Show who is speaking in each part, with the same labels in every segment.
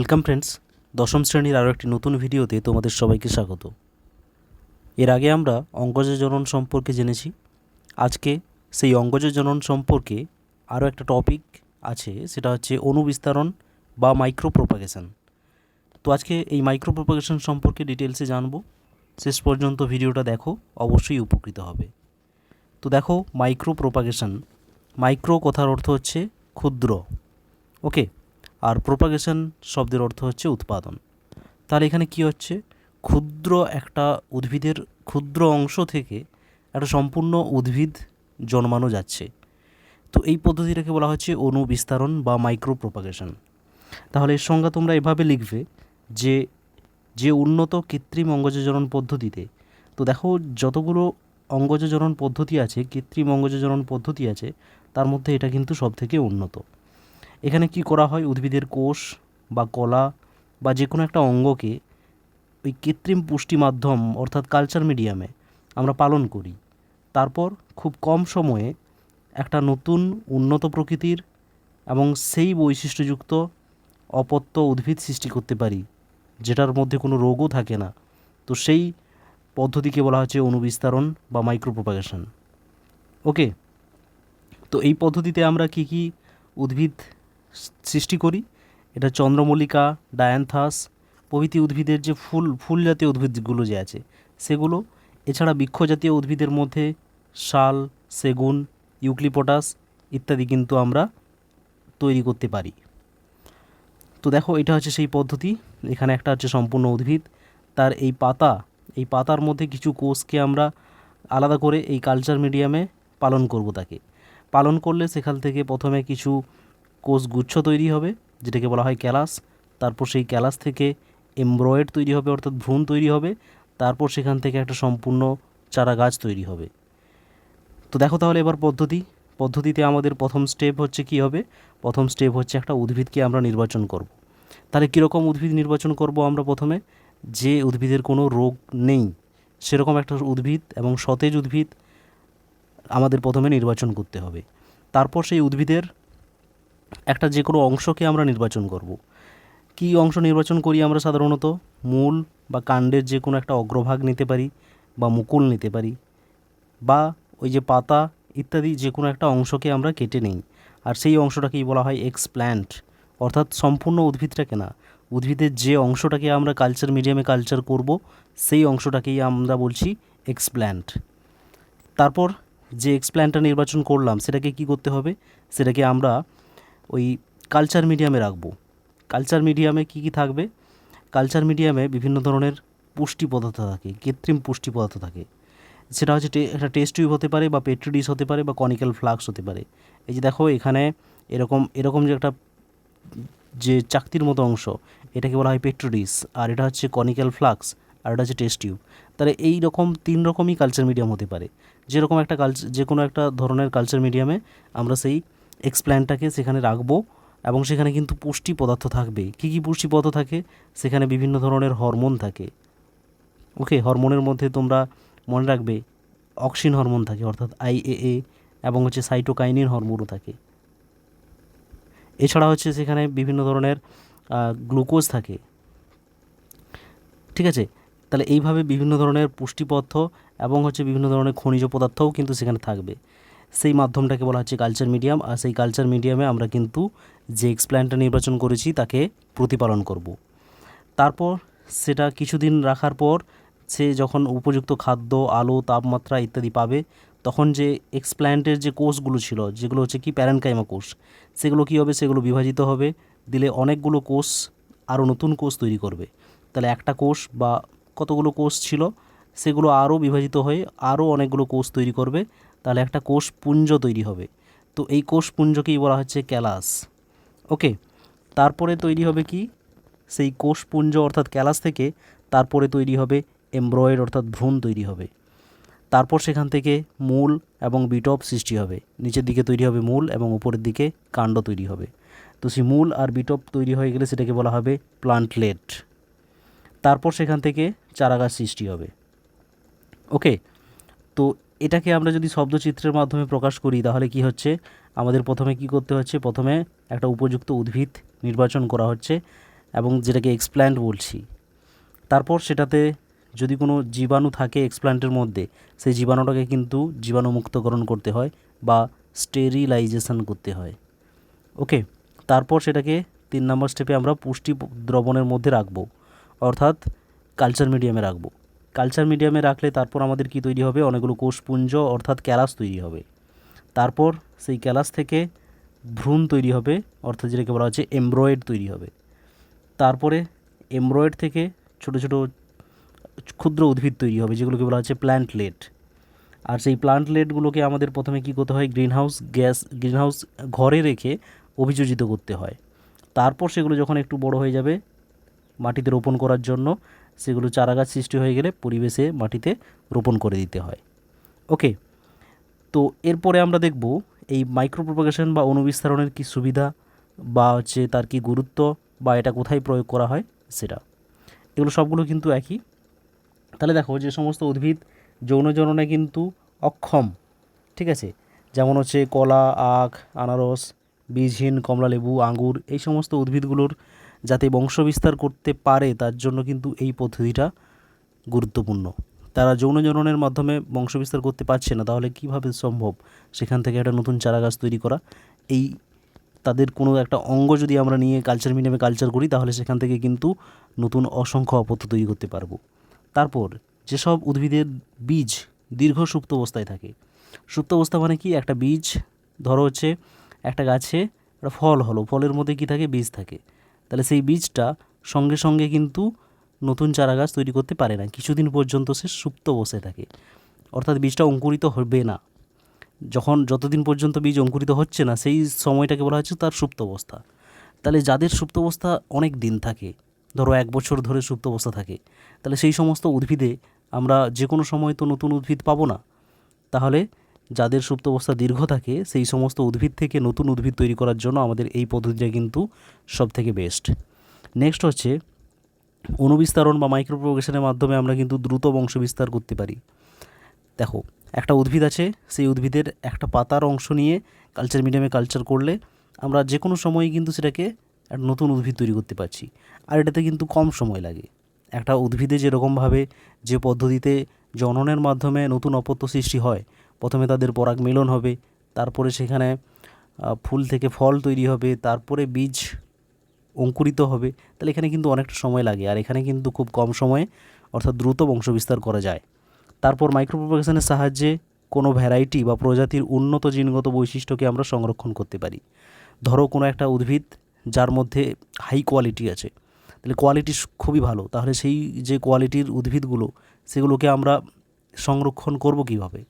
Speaker 1: Welcome friends, দশম শ্রেণির আরও একটি নতুন ভিডিওতে তোমাদের সবাইকে স্বাগত। এর আগে আমরা অঙ্গজ জনন সম্পর্কে জেনেছি। আজকে সেই অঙ্গজ জনন সম্পর্কে আরও একটা টপিক আছে, সেটা হচ্ছে অনুবিস্তারণ বা মাইক্রো প্রোপাগেশন তো আজকে এই মাইক্রো প্রোপাগেশন সম্পর্কে ডিটেলসে জানব। শেষ পর্যন্ত ভিডিওটা দেখো, অবশ্যই উপকৃত হবে। তো দেখো মাইক্রো প্রোপাগেশন মাইক্রো কথার অর্থ হচ্ছে ক্ষুদ্র। ওকে আর প্রোপাগেশন শব্দের অর্থ হচ্ছে উৎপাদন। তাহলে এখানে কি হচ্ছে? ক্ষুদ্র একটা উদ্ভিদের ক্ষুদ্র অংশ থেকে একটা সম্পূর্ণ উদ্ভিদ জন্মানো যাচ্ছে। তো এই পদ্ধতিটাকে বলা হচ্ছে অনুবিস্তারণ বা মাইক্রো প্রোপাগেশন তাহলে এর সংজ্ঞা তোমরা এভাবে লিখবে যে যে উন্নত কৃত্রিম অঙ্গজজনন পদ্ধতিতে, তো দেখো যতগুলো অঙ্গজজনন পদ্ধতি আছে, কৃত্রিম অঙ্গজজনন পদ্ধতি আছে, তার মধ্যে এটা কিন্তু সবথেকে উন্নত। এখানে কি করা হয়? উদ্ভিদের কোষ বা কলা বা যে কোনো একটা অঙ্গকে ওই কৃত্রিম পুষ্টি মাধ্যম অর্থাৎ কালচার মিডিয়ামে আমরা পালন করি। তারপর খুব কম সময়ে একটা নতুন উন্নত প্রকৃতির এবং সেই বৈশিষ্ট্যযুক্ত অপত্য উদ্ভিদ সৃষ্টি করতে পারি, যেটার মধ্যে কোনো রোগও থাকে না। তো সেই পদ্ধতিকে বলা হচ্ছে অনুবিস্তারণ বা মাইক্রো প্রোপাগেশন ওকে তো এই পদ্ধতিতে আমরা কি কি উদ্ভিদ সৃষ্টি করি। এটা চন্দ্রমল্লিকা, ডায়ান্থাস, প্রভৃতি উদ্ভিদের যে ফুল ফুল জাতীয় উদ্ভিদগুলো যে আছে, সেগুলো। এছাড়া বৃক্ষ জাতীয় উদ্ভিদের মধ্যে শাল, সেগুন, ইউক্লিপটাস ইত্যাদি কিন্তু আমরা তৈরি করতে পারি। তো দেখো, এটা হচ্ছে সেই পদ্ধতি। এখানে একটা হচ্ছে সম্পূর্ণ উদ্ভিদ। তার এই পাতা, এই পাতার মধ্যে কিছু কোষকে আমরা আলাদা করে এই কালচার মিডিয়ামে পালন করব তাকে। পালন করলে সেখান থেকে প্রথমে কিছু কোষ গুচ্ছ তৈরি হবে, যেটাকে বলা হয় ক্যালাস। তারপর সেই ক্যালাস থেকে এমব্রয়েড তৈরি হবে, অর্থাৎ ভ্রূণ তৈরি হবে। তারপর সেখান থেকে একটা সম্পূর্ণ চারা গাছ তৈরি হবে। তো দেখো তাহলে এবার পদ্ধতি। পদ্ধতিতে আমাদের প্রথম স্টেপ হচ্ছে কি হবে? প্রথম স্টেপ হচ্ছে একটা উদ্ভিদকে আমরা নির্বাচন করব। তাহলে কীরকম উদ্ভিদ নির্বাচন করব আমরা প্রথমে? যে উদ্ভিদের কোনো রোগ নেই, সেরকম একটা উদ্ভিদ এবং সতেজ উদ্ভিদ আমাদের প্রথমে নির্বাচন করতে হবে। তারপর সেই উদ্ভিদের একটা যে কোনো অংশকে আমরা নির্বাচন করব। কী অংশ নির্বাচন করি আমরা সাধারণত? মূল বা কাণ্ডের যে কোনো একটা অগ্রভাগ নিতে পারি বা মুকুল নিতে পারি বা ওই যে পাতা ইত্যাদি যে কোনো একটা অংশকে আমরা কেটে নিই। আর সেই অংশটাকেই বলা হয় এক্সপ্ল্যান্ট অর্থাৎ সম্পূর্ণ উদ্ভিদটাকে না, উদ্ভিদের যে অংশটাকে আমরা কালচার মিডিয়ামে কালচার করব, সেই অংশটাকেই আমরা বলছি এক্সপ্ল্যান্ট তারপর যে এক্সপ্ল্যান্টটা নির্বাচন করলাম, সেটাকে কি করতে হবে? সেটাকে আমরা ওই কালচার মিডিয়ামে রাখব। কালচার মিডিয়ামে কি কি থাকবে? কালচার মিডিয়ামে বিভিন্ন ধরনের পুষ্টি পদার্থ থাকে, কৃত্রিম পুষ্টি পদার্থ থাকে। সেটা হচ্ছে একটা টেস্ট টিউব হতে পারে বা পেট্রি ডিশ হতে পারে বা কনিক্যাল ফ্লাক্স হতে পারে। এই যে দেখো, এখানে এরকম এরকম যে একটা যে চাকতির মতো অংশ, এটাকে বলা হয় পেট্রোডিস আর এটা হচ্ছে কনিক্যাল ফ্লাক্স আর এটা হচ্ছে টেস্ট টিউব তাহলে এই রকম তিন রকমই কালচার মিডিয়াম হতে পারে। যেরকম একটা কালচার যে কোনো একটা ধরনের কালচার মিডিয়ামে আমরা সেই এক্সপ্ল্যান্টটাকে সেখানে রাখব এবং সেখানে কিন্তু পুষ্টি পদার্থ থাকবে। কী কী পুষ্টি পদার্থ থাকে? সেখানে বিভিন্ন ধরনের হরমোন থাকে। ওকে হরমোনের মধ্যে তোমরা মনে রাখবে, অক্সিন হরমোন থাকে, অর্থাৎ আইএএ এবং হচ্ছে সাইটোকাইনিন হরমোনও থাকে। এছাড়া হচ্ছে সেখানে বিভিন্ন ধরনের গ্লুকোজ থাকে। ঠিক আছে? তাহলে এইভাবে বিভিন্ন ধরনের পুষ্টি পদার্থ এবং হচ্ছে বিভিন্ন ধরনের খনিজ পদার্থও কিন্তু সেখানে থাকবে। সেই মাধ্যমটাকে বলা হচ্ছে কালচার মিডিয়াম আর সেই কালচার মিডিয়ামে আমরা কিন্তু যে এক্সপ্ল্যান্টটা নির্বাচন করেছি তাকে প্রতিপালন করব। তারপর সেটা কিছুদিন রাখার পর সে যখন উপযুক্ত খাদ্য, আলো, তাপমাত্রা ইত্যাদি পাবে, তখন যে এক্সপ্ল্যান্টের যে কোষগুলো ছিল, যেগুলো হচ্ছে কি প্যারেনকাইমা কোষ সেগুলো কী হবে? সেগুলো বিভাজিত হবে, দিলে অনেকগুলো কোষ আরও নতুন কোষ তৈরি করবে। তাহলে একটা কোষ বা কতগুলো কোষ ছিল, সেগুলো আরও বিভাজিত হয়ে আরও অনেকগুলো কোষ তৈরি করবে। তাহলে একটা কোষ পুঞ্জ তৈরি হবে। তো এই কোষ পুঞ্জকেই বলা হচ্ছে ক্যালাস। ওকে, তারপরে তৈরি হবে কি? সেই কোষপুঞ্জ অর্থাৎ ক্যালাস থেকে তারপরে তৈরি হবে এমব্রয়েড অর্থাৎ ভ্রূণ তৈরি হবে। তারপর সেখান থেকে মূল এবং বিটপ সৃষ্টি হবে। নিচের দিকে তৈরি হবে মূল এবং উপরের দিকে কাণ্ড তৈরি হবে। তো সেই মূল আর বিটপ তৈরি হয়ে গেলে সেটাকে বলা হবে প্লান্টলেট। তারপর সেখান থেকে চারাগাছ সৃষ্টি হবে। ওকে, তো এটাকে আমরা যদি শব্দচিত্রের মাধ্যমে প্রকাশ করি, তাহলে কি হচ্ছে? আমাদের প্রথমে কি করতে হচ্ছে? প্রথমে একটা উপযুক্ত উদ্ভিদ নির্বাচন করা হচ্ছে এবং যেটাকে এক্সপ্ল্যান্ট বলছি। তারপর সেটাতে যদি কোনো জীবাণু থাকে এক্সপ্ল্যান্টের মধ্যে, সেই জীবাণুটাকে কিন্তু জীবাণুমুক্তকরণ করতে হয় বা স্টেরিলাইজেশন করতে হয়। ওকে, তারপর সেটাকে তিন নম্বর স্টেপে আমরা পুষ্টি দ্রবণের মধ্যে রাখব, অর্থাৎ কালচার মিডিয়ামে রাখব। কালচার মিডিয়ামে রাখলে তারপর আমাদের কি তৈরি হবে? অনেকগুলো কোষপুঞ্জ, অর্থাৎ ক্যালাস তৈরি হবে। তারপর সেই ক্যালাস থেকে ভ্রূণ তৈরি হবে, অর্থাৎ যেটাকে বলা হচ্ছে এমব্রয়েড তৈরি হবে। তারপরে এমব্রয়েড থেকে ছোট ছোট ক্ষুদ্র উদ্ভিদ তৈরি হবে, যেগুলোকে বলা হচ্ছে প্ল্যান্টলেট। আর সেই প্ল্যান্টলেটগুলোকে আমাদের প্রথমে কী করতে হয়? গ্রিনহাউস গ্যাস, গ্রিনহাউস ঘরে রেখে অভিযোজিত করতে হয়। তারপর সেগুলো যখন একটু বড় হয়ে যাবে মাটিতে রোপণ করার জন্য সেগুলো চারাগাছ সৃষ্টি হয়ে গেলে পরিবেশে মাটিতে রোপণ করে দিতে হয়। ওকে, তো এরপরে আমরা দেখব এই মাইক্রো প্রোপাগেশন বা অনুবিস্তারণের কী সুবিধা বা হচ্ছে তার কী গুরুত্ব বা এটা কোথায় প্রয়োগ করা হয় সেটা। এগুলো সবগুলো কিন্তু একই। তাহলে দেখো যে সমস্ত উদ্ভিদ যৌন জননে কিন্তু অক্ষম, ঠিক আছে? যেমন হচ্ছে কলা, আখ, আনারস, বীজহীন, কমলালেবু, আঙ্গুর এই সমস্ত উদ্ভিদগুলোর যাতে বংশবিস্তার করতে পারে, তার জন্য কিন্তু এই পদ্ধতিটা গুরুত্বপূর্ণ। তারা যৌন জননের মাধ্যমে বংশবিস্তার করতে পারছে না, তাহলে কীভাবে সম্ভব? সেখান থেকে একটা নতুন চারাগাছ তৈরি করা। এই তাদের কোনো একটা অঙ্গ যদি আমরা নিয়ে কালচার মিডিয়ামে কালচার করি, তাহলে সেখান থেকে কিন্তু নতুন অসংখ্য অপত্য তৈরি করতে পারব। তারপর, যেসব উদ্ভিদের বীজ দীর্ঘ সুপ্ত অবস্থায় থাকে, সুপ্ত অবস্থা মানে কি? একটা বীজ, ধরো হচ্ছে একটা গাছে একটা ফল হলো, ফলের মধ্যে কি থাকে? বীজ থাকে। তাহলে সেই বীজটা সঙ্গে সঙ্গে কিন্তু নতুন চারা গাছ তৈরি করতে পারে না। কিছুদিন পর্যন্ত সে সুপ্ত বসে থাকে। অর্থাৎ বীজটা অঙ্কুরিত হবে না। যখন যতদিন পর্যন্ত বীজ অঙ্কুরিত হচ্ছে না, সেই সময়টাকে বলা হচ্ছে তার সুপ্ত অবস্থা। তাহলে যাদের সুপ্ত অবস্থা অনেক দিন থাকে, ধরো এক বছর ধরে সুপ্ত অবস্থা থাকে, তাহলে সেই সমস্ত উদ্ভিদে আমরা যে কোনো সময় তো নতুন উদ্ভিদ পাবো না। তাহলে যাদের সুপ্ত অবস্থা দীর্ঘ থাকে, সেই সমস্ত উদ্ভিদ থেকে নতুন উদ্ভিদ তৈরি করার জন্য আমাদের এই পদ্ধতিটা কিন্তু সব থেকে বেস্ট নেক্সট হচ্ছে অনুবিস্তারণ বা মাইক্রোপ্রোগেশনের মাধ্যমে আমরা কিন্তু দ্রুত বংশ বিস্তার করতে পারি। দেখো, একটা উদ্ভিদ আছে, সেই উদ্ভিদের একটা পাতার অংশ নিয়ে কালচার মিডিয়ামে কালচার করলে আমরা যে কোনো সময়ই কিন্তু সেটাকে একটা নতুন উদ্ভিদ তৈরি করতে পারছি। আর এটাতে কিন্তু কম সময় লাগে। একটা উদ্ভিদে যেরকমভাবে যে পদ্ধতিতে জননের মাধ্যমে নতুন অপত্য সৃষ্টি হয় প্রথমে তাদের পরাগ মিলন হবে, তারপরে সেখানে ফুল থেকে ফল তৈরি হবে, তারপরে বীজ অঙ্কুরিত হবে। তাহলে এখানে কিন্তু অনেকটা সময় লাগে আর এখানে কিন্তু খুব কম সময়ে অর্থাৎ দ্রুত বংশবিস্তার করা যায়। তারপর মাইক্রোপ্রোপাগেশনের সাহায্যে কোনো ভ্যারাইটি বা প্রজাতির উন্নত জিনগত বৈশিষ্ট্যকে আমরা সংরক্ষণ করতে পারি। ধরো কোনো একটা উদ্ভিদ যার মধ্যে হাই কোয়ালিটি আছে, তাহলে কোয়ালিটি খুবই ভালো। তাহলে সেই যে কোয়ালিটির উদ্ভিদগুলো, সেগুলোকে আমরা সংরক্ষণ করব কীভাবে?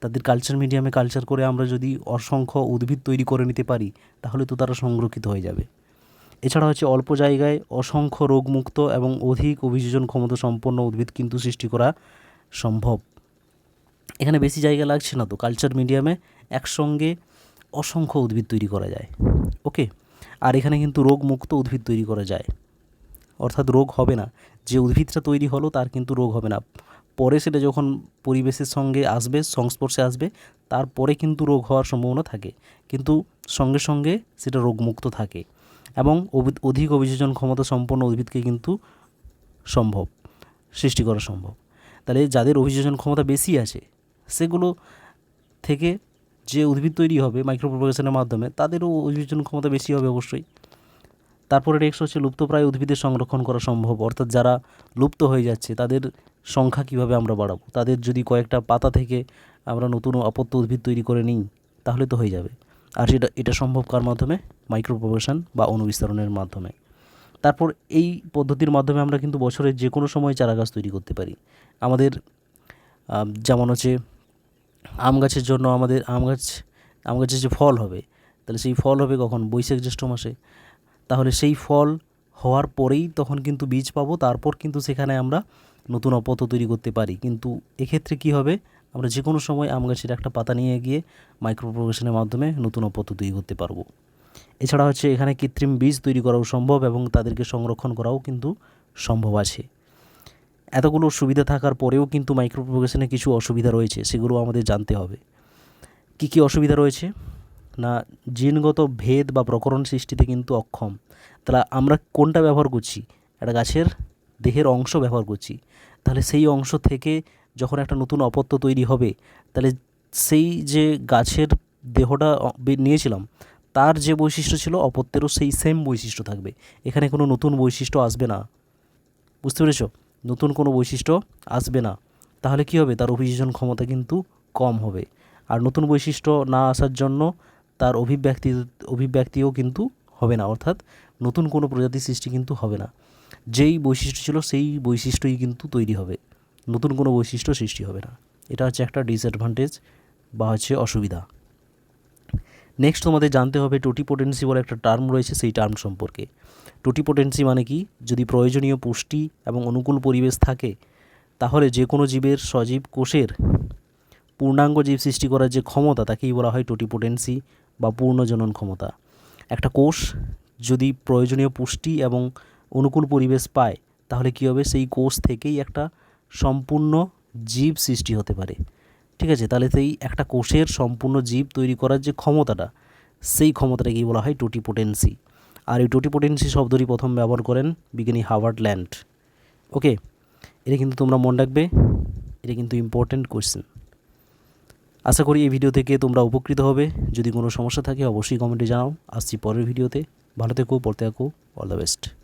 Speaker 1: তাদের কালচার মিডিয়ামে কালচার করে আমরা যদি অসংখ্য উদ্ভিদ তৈরি করে নিতে পারি, তাহলে তো তারা সংরক্ষিত হয়ে যাবে। এছাড়া হচ্ছে অল্প জায়গায় অসংখ্য রোগমুক্ত এবং অধিক অভিযোজন ক্ষমতা সম্পন্ন উদ্ভিদ কিন্তু সৃষ্টি করা সম্ভব। এখানে বেশি জায়গা লাগছে না তো কালচার মিডিয়ামে একসঙ্গে অসংখ্য উদ্ভিদ তৈরি করা যায়। ওকে আর এখানে কিন্তু রোগমুক্ত উদ্ভিদ তৈরি করা যায়। অর্থাৎ রোগ হবে না। যে উদ্ভিদটা তৈরি হলো, তার কিন্তু রোগ হবে না। পরে সেটা যখন পরিবেশের সঙ্গে আসবে, সংস্পর্শে আসবে, তারপরে কিন্তু রোগ হওয়ার সম্ভাবনা থাকে। কিন্তু সঙ্গে সঙ্গে সেটা রোগমুক্ত থাকে এবং অধিক অভিযোজন ক্ষমতা সম্পন্ন উদ্ভিদকে কিন্তু সম্ভব, সৃষ্টি করা সম্ভব। তাহলে যাদের অভিযোজন ক্ষমতা বেশি আছে, সেগুলো থেকে যে উদ্ভিদ তৈরি হবে মাইক্রোপ্রোপাগেশনের মাধ্যমে, তাদেরও অভিযোজন ক্ষমতা বেশি হবে অবশ্যই। তারপরে নেক্সট হচ্ছে লুপ্তপ্রায় উদ্ভিদের সংরক্ষণ করা সম্ভব, অর্থাৎ যারা লুপ্ত হয়ে যাচ্ছে, তাদের সংখ্যা কীভাবে আমরা বাড়াবো? তাদের যদি কয়েকটা পাতা থেকে আমরা নতুন অপত্য উদ্ভিদ তৈরি করে নিই, তাহলে তো হয়ে যাবে। আর সেটা, এটা সম্ভব কার মাধ্যমে? মাইক্রোপ্রোপাগেশন বা অনুবিস্তরণের মাধ্যমে। তারপর এই পদ্ধতির মাধ্যমে আমরা কিন্তু বছরের যে কোনো সময় চারা গাছ তৈরি করতে পারি। আমাদের যেমন হচ্ছে আম গাছের জন্য আমাদের আম গাছ, আম গাছের যে ফল হবে, তাহলে সেই ফল হবে কখন? বৈশাখ জ্যৈষ্ঠ মাসে। তাহলে সেই ফল হওয়ার পরেই তখন কিন্তু বীজ পাবো, তারপর কিন্তু সেখানে আমরা নতুন অপত্য তৈরি করতে পারি। কিন্তু এক্ষেত্রে কি হবে? আমরা যে কোনো সময় আম গাছের একটা পাতা নিয়ে গিয়ে মাইক্রোপ্রোগেশনের মাধ্যমে নতুন অপত্য তৈরি করতে পারব। এছাড়া হচ্ছে এখানে কৃত্রিম বীজ তৈরি করাও সম্ভব এবং তাদেরকে সংরক্ষণ করাও কিন্তু সম্ভব আছে। এতগুলো সুবিধা থাকার পরেও কিন্তু মাইক্রোপ্রোগেশনে কিছু অসুবিধা রয়েছে, সেগুলো আমাদের জানতে হবে। কি কি অসুবিধা রয়েছে? না, জিনগত ভেদ বা প্রকরণ সৃষ্টিতে কিন্তু অক্ষম। তাহলে আমরা কোনটা ব্যবহার করছি? একটা গাছের দেহের অংশ ব্যবহার করছি। তাহলে সেই অংশ থেকে যখন একটা নতুন অপত্য তৈরি হবে, তাহলে সেই যে গাছের দেহটা নিয়েছিলাম, তার যে বৈশিষ্ট্য ছিল অপত্যেরও সেই সেম বৈশিষ্ট্য থাকবে। এখানে কোনো নতুন বৈশিষ্ট্য আসবে না। বুঝতে পেরেছ? নতুন কোনো বৈশিষ্ট্য আসবে না। তাহলে কী হবে? তার অভিযোজন ক্ষমতা কিন্তু কম হবে। আর নতুন বৈশিষ্ট্য না আসার জন্য তার অভিব্যক্তি, অভিব্যক্তিও কিন্তু হবে না। অর্থাৎ নতুন কোনো প্রজাতি সৃষ্টি কিন্তু হবে না। যেই বৈশিষ্ট্য ছিল, সেই বৈশিষ্ট্যই কিন্তু তৈরি হবে। নতুন কোনো বৈশিষ্ট্য সৃষ্টি হবে না। এটা হচ্ছে একটা ডিসঅ্যাডভান্টেজ বা হচ্ছে অসুবিধা। নেক্সট তোমাদের জানতে হবে টোটিপোটেন্সি বলে একটা টার্ম রয়েছে, সেই টার্ম সম্পর্কে। টোটিপোটেন্সি মানে কি? যদি প্রয়োজনীয় পুষ্টি এবং অনুকূল পরিবেশ থাকে, তাহলে যে কোনো জীবের সজীব কোষের পূর্ণাঙ্গ জীব সৃষ্টি করার যে ক্ষমতা, তাকেই বলা হয় টোটিপোটেন্সি বা পূর্ণজনন ক্ষমতা। একটা কোষ যদি প্রয়োজনীয় পুষ্টি এবং অনুকূল পরিবেশ পায়, তাহলে কী হবে? সেই কোষ থেকেই একটা সম্পূর্ণ জীব সৃষ্টি হতে পারে। ঠিক আছে? তাহলে সেই একটা কোষের সম্পূর্ণ জীব তৈরি করার যে ক্ষমতাটা, সেই ক্ষমতাটাকেই বলা হয় টোটিপোটেন্সি। আর এই টোটিপোটেন্সি শব্দটি প্রথম ব্যবহার করেন বিজ্ঞানী হাওয়ার্ড ল্যান্ড। ওকে? এটা কিন্তু তোমরা মনে রাখবে, এটা কিন্তু ইম্পর্ট্যান্ট কোয়েশ্চেন আশা করি এই ভিডিও থেকে তোমরা উপকৃত হবে। যদি কোনো সমস্যা থাকে, অবশ্যই কমেন্টে জানাও। আসছি পরের ভিডিওতে ভালো থেকো, পড়তে থাকো। All the best